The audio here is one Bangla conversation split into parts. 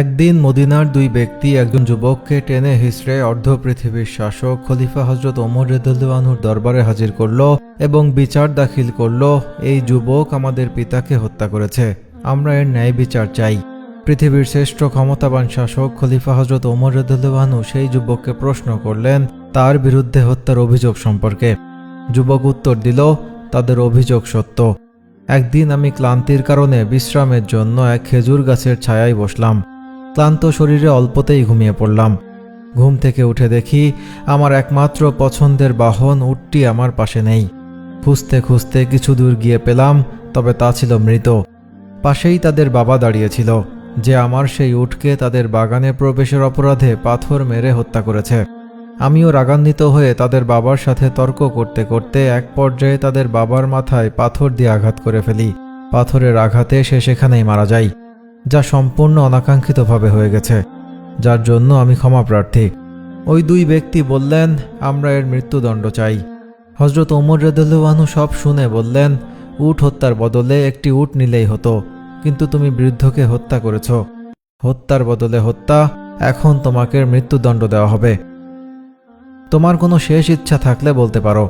একদিন মদিনার দুই ব্যক্তি একজন যুবককে টেনে হিসড়ে অর্ধ পৃথিবীর শাসক খলিফা হজরত ওমর রেদুল্লাহুর দরবারে হাজির করল এবং বিচার দাখিল করল, এই যুবক আমাদের পিতাকে হত্যা করেছে। আমরা এর ন্যায় বিচার চাই। পৃথিবীর শ্রেষ্ঠ ক্ষমতাবান শাসক খলিফা হজরত ওমর রেদুল্লাহানু সেই যুবককে প্রশ্ন করলেন, তার বিরুদ্ধে হত্যার অভিযোগ সম্পর্কে? যুবক উত্তর দিল, তাদের অভিযোগ সত্য। একদিন আমি ক্লান্তির কারণে বিশ্রামের জন্য এক খেজুর গাছের ছায়ায় বসলাম। ক্লান্ত শরীরে অল্পতেই ঘুমিয়ে পড়লাম। ঘুম থেকে উঠে দেখি আমার একমাত্র পছন্দের বাহন উটটি আমার পাশে নেই। খুঁজতে খুঁজতে কিছু দূর গিয়ে পেলাম, তবে তা ছিল মৃত। পাশেই তাদের বাবা দাঁড়িয়েছিল, যে আমার সেই উটকে তাদের বাগানে প্রবেশের অপরাধে পাথর মেরে হত্যা করেছে। আমিও রাগান্বিত হয়ে তাদের বাবার সাথে তর্ক করতে করতে এক পর্যায়ে তাদের বাবার মাথায় পাথর দিয়ে আঘাত করে ফেলি। পাথরের আঘাতে সে সেখানেই মারা যায়। যা সম্পূর্ণ অনাকাঙ্ক্ষিতভাবে হয়ে গেছে, যার জন্য আমি ক্ষমা প্রার্থী। ওই দুই ব্যক্তি বললেন, আমরা এর মৃত্যুদণ্ড চাই। হজরত ওমর রেদুল্লাহানু সব শুনে বললেন, উট হত্যার বদলে একটি উট নিলেই হতো, কিন্তু তুমি বৃদ্ধকে হত্যা করেছ। হত্যার বদলে হত্যা, এখন তোমাকে মৃত্যুদণ্ড দেওয়া হবে। তোমার কোনো শেষ ইচ্ছা থাকলে বলতে পারো।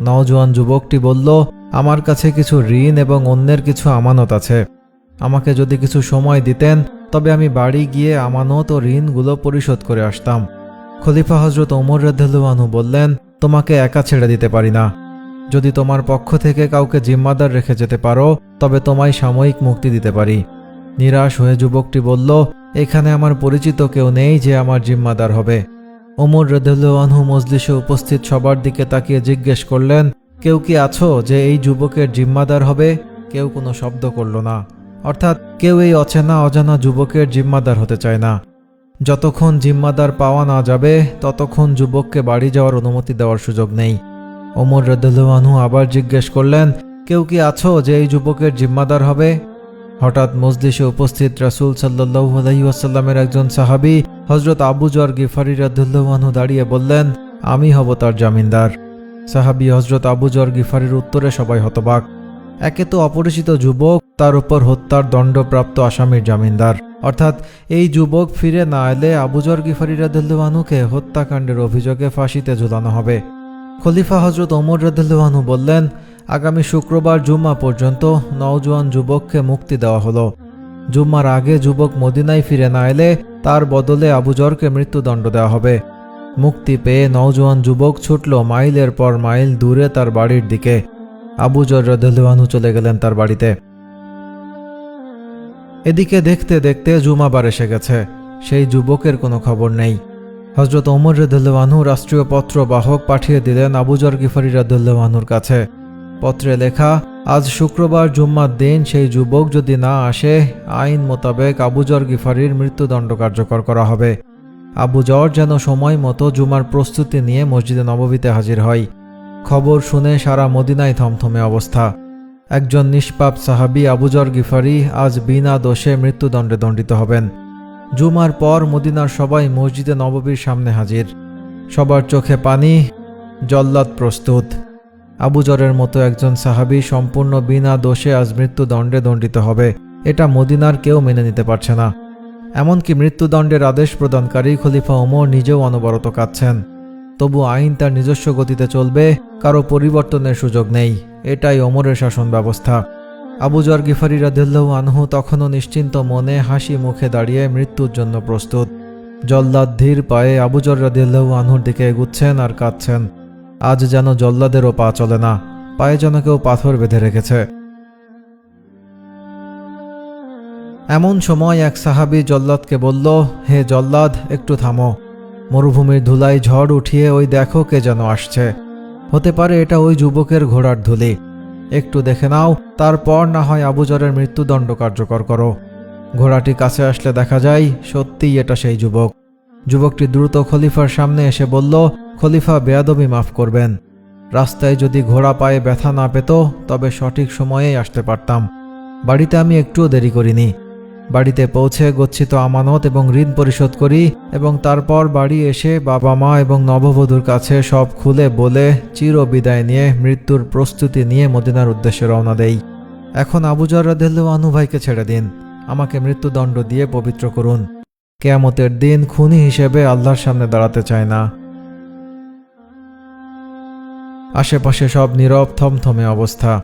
নওজোয়ান যুবকটি বলল, আমার কাছে কিছু ঋণ এবং অন্যের কিছু আমানত আছে। আমাকে যদি কিছু সময় দিতেন, তবে আমি বাড়ি গিয়ে আমানত ও ঋণগুলো পরিশোধ করে আসতাম। খলিফা হজরত ওমর রদ্দুয়ানু বললেন, তোমাকে একা ছেড়ে দিতে পারি না। যদি তোমার পক্ষ থেকে কাউকে জিম্মাদার রেখে যেতে পারো, তবে তোমায় সাময়িক মুক্তি দিতে পারি। নিরাশ হয়ে যুবকটি বলল, এখানে আমার পরিচিত কেউ নেই যে আমার জিম্মাদার হবে। ওমর রদুল্লাহু মজলিসে উপস্থিত সবার দিকে তাকিয়ে জিজ্ঞেস করলেন, কেউ কি আছো যে এই যুবকের জিম্মাদার হবে? কেউ কোনো শব্দ করল না। অর্থাৎ কেউ এই অচেনা অজানা যুবকের জিম্মাদার হতে চায় না। যতক্ষণ জিম্মাদার পাওয়া না যাবে, ততক্ষণ যুবককে বাড়ি যাওয়ার অনুমতি দেওয়ার সুযোগ নেই। ওমর রদুল্লাহু আবার জিজ্ঞেস করলেন, কেউ কি আছো যে এই যুবকের জিম্মাদার হবে? হঠাৎ মজলিসে উপস্থিত রাসুল সাল্লাহু আলহিউসাল্লামের একজন সাহাবি হজরত আবু জর গিফারি রাদুল্লাহানু দাঁড়িয়ে বললেন, আমি হব তার জামিনদার। সাহাবি হজরত আবু জর গিফারির উত্তরে সবাই হতবাক। একে তো অপরিচিত যুবক, তার উপর হত্যার দণ্ডপ্রাপ্ত আসামির জামিনদার। অর্থাৎ এই যুবক ফিরে না এলে আবুজর গিফারি রাদুল্লাহানুকে হত্যাকাণ্ডের অভিযোগে ফাঁসিতে ঝুলানো হবে। খলিফা হজরত ওমর রাদুল্লাহানু বললেন, আগামী শুক্রবার জুম্মা পর্যন্ত নওজোয়ান যুবককে মুক্তি দেওয়া হলো। জুম্মার আগে যুবক মদিনায় ফিরে না এলে তার বদলে আবুজরকে মৃত্যুদণ্ড দেওয়া হবে। মুক্তি পেয়ে নওজোয়ান যুবক ছুটল মাইলের পর মাইল দূরে তার বাড়ির দিকে। আবুজর রদুল্লাহানু চলে গেলেন তার বাড়িতে। এদিকে দেখতে দেখতে জুমাবার এসে গেছে। সেই যুবকের কোনো খবর নেই। হজরত ওমর রদুল্লাহানু রাষ্ট্রীয় পত্র বাহক পাঠিয়ে দিলেন আবুজর গিফারি রদুল্লাহানুর কাছে। পত্রে লেখা, আজ শুক্রবার জুম্মার দিন সেই যুবক যদি না আসে, আইন মোতাবেক আবুজর গিফারির মৃত্যুদণ্ড কার্যকর করা হবে। আবু আবুজর যেন সময় মতো জুমার প্রস্তুতি নিয়ে মসজিদে নববীতে হাজির হয়। খবর শুনে সারা মদিনায় থমথমে অবস্থা। একজন নিষ্পাপ সাহাবি আবুজর গিফারি আজ বিনা দোষে মৃত্যুদণ্ডে দণ্ডিত হবেন। জুমার পর মদিনার সবাই মসজিদে নববীর সামনে হাজির। সবার চোখে পানি, জল্লাদ প্রস্তুত। আবুজরের মতো একজন সাহাবি সম্পূর্ণ বিনা দোষে আজ মৃত্যুদণ্ডে দণ্ডিত হবে, এটা মদিনার কেউ মেনে নিতে পারছে না। এমনকি মৃত্যুদণ্ডের আদেশ প্রদানকারী খলিফা ওমর নিজেও অনবরত কাঁদছেন। তবু আইন তার নিজস্ব গতিতে চলবে, কারও পরিবর্তনের সুযোগ নেই। এটাই অমরের শাসন ব্যবস্থা। আবুজর গিফারি রাদিল্লাহ আনহু তখনও নিশ্চিন্ত মনে হাসি মুখে দাঁড়িয়ে মৃত্যুর জন্য প্রস্তুত। জল্লাদ ধীর পায়ে আবুজর রাদিল্লাহ আনহুর দিকে এগুচ্ছেন আর কাঁদছেন। আজ যেন জল্লাদেরও পা চলে না, পায়ে যেন কেউ পাথর বেঁধে রেখেছে। এমন সময় এক সাহাবি জল্লাদকে বলল, হে জল্লাদ, একটু থামো। মরুভূমির ধুলাই ঝড় উঠিয়ে ওই দেখো কে যেন আসছে। হতে পারে এটা ওই যুবকের ঘোড়ার ধুলি। একটু দেখে নাও, তারপর না হয় আবুজরের মৃত্যুদণ্ড কার্যকর করো। ঘোড়াটি কাছে আসলে দেখা যায়, সত্যিই এটা সেই যুবক। যুবকটি দ্রুত খলিফার সামনে এসে বলল, খলিফা, বেয়াদবি মাফ করবেন। রাস্তায় যদি ঘোড়া পায়ে ব্যথা না পেত, তবে সঠিক সময়েই আসতে পারতাম। বাড়িতে আমি একটুও দেরি করিনি। বাড়িতে পৌঁছে গচ্ছিত আমানত এবং ঋণ পরিশোধ করি এবং তারপর বাড়ি এসে বাবা মা এবং নববধূর কাছে সব খুলে বলে চির বিদায় নিয়ে মৃত্যুর প্রস্তুতি নিয়ে মদিনার উদ্দেশ্যে রওনা দেই। এখন আবুজর রাদেল্লু আনু ভাইকে ছেড়ে দিন। আমাকে মৃত্যুদণ্ড দিয়ে পবিত্র করুন। কেয়ামতের দিন খুনি হিসেবে আল্লাহর সামনে দাঁড়াতে চায় না। আশেপাশে সব নীরব থমথমে অবস্থা।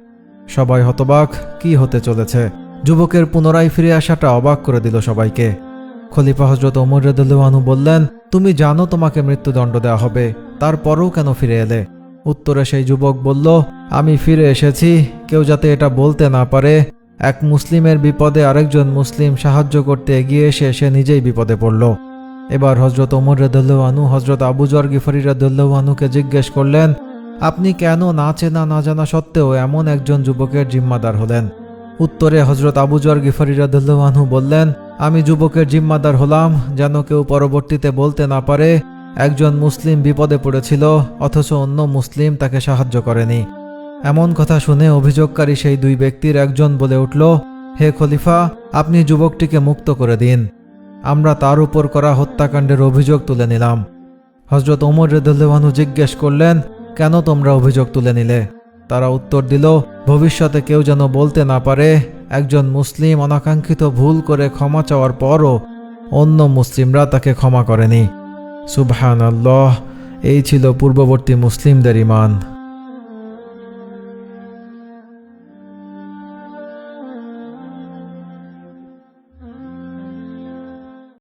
সবাই হতবাক, কি হতে চলেছে? যুবকের পুনরায় ফিরে আসাটা অবাক করে দিল সবাইকে। খলিফা হজরত ওমর রেদুল্লাহানু বললেন, তুমি জানো তোমাকে মৃত্যুদণ্ড দেওয়া হবে, তারপরও কেন ফিরে এলে? উত্তরে সেই যুবক বলল, আমি ফিরে এসেছি, কেউ যাতে এটা বলতে না পারে। এক মুসলিমের বিপদে আরেকজন মুসলিম সাহায্য করতে এগিয়ে এসে সে নিজেই বিপদে পড়ল। এবার হজরত ওমর রেদুল্লাহানু হজরত আবু জর গিফারি রেদুল্লাহানুকে জিজ্ঞেস করলেন, আপনি কেন না চেনা না জানা সত্ত্বেও এমন একজন যুবকের জিম্মাদার হলেন? উত্তরে হজরত আবু জর গিফারি রাদু বললেন, আমি যুবকের জিম্মাদার হলাম, যেন কেউ পরবর্তীতে বলতে না পারে, একজন মুসলিম বিপদে পড়েছিল, অথচ অন্য মুসলিম তাকে সাহায্য করেনি। এমন কথা শুনে অভিযোগকারী সেই দুই ব্যক্তির একজন বলে উঠল, হে খলিফা, আপনি যুবকটিকে মুক্ত করে দিন। আমরা তার উপর করা হত্যাকাণ্ডের অভিযোগ তুলে নিলাম। হজরত ওমর রেদুল্লাহানু জিজ্ঞেস করলেন, কেন তোমরা অভিযোগ তুলে নিলে? তারা উত্তর দিল, ভবিষ্যতে কেউ যেন বলতে না পারে, একজন মুসলিম অনাকাঙ্ক্ষিত ভুল করে ক্ষমা চাওয়ার পরও অন্য মুসলিমরা তাকে ক্ষমা করেনি। সুবহান আল্লাহ এই ছিল পূর্ববর্তী মুসলিমদের ইমান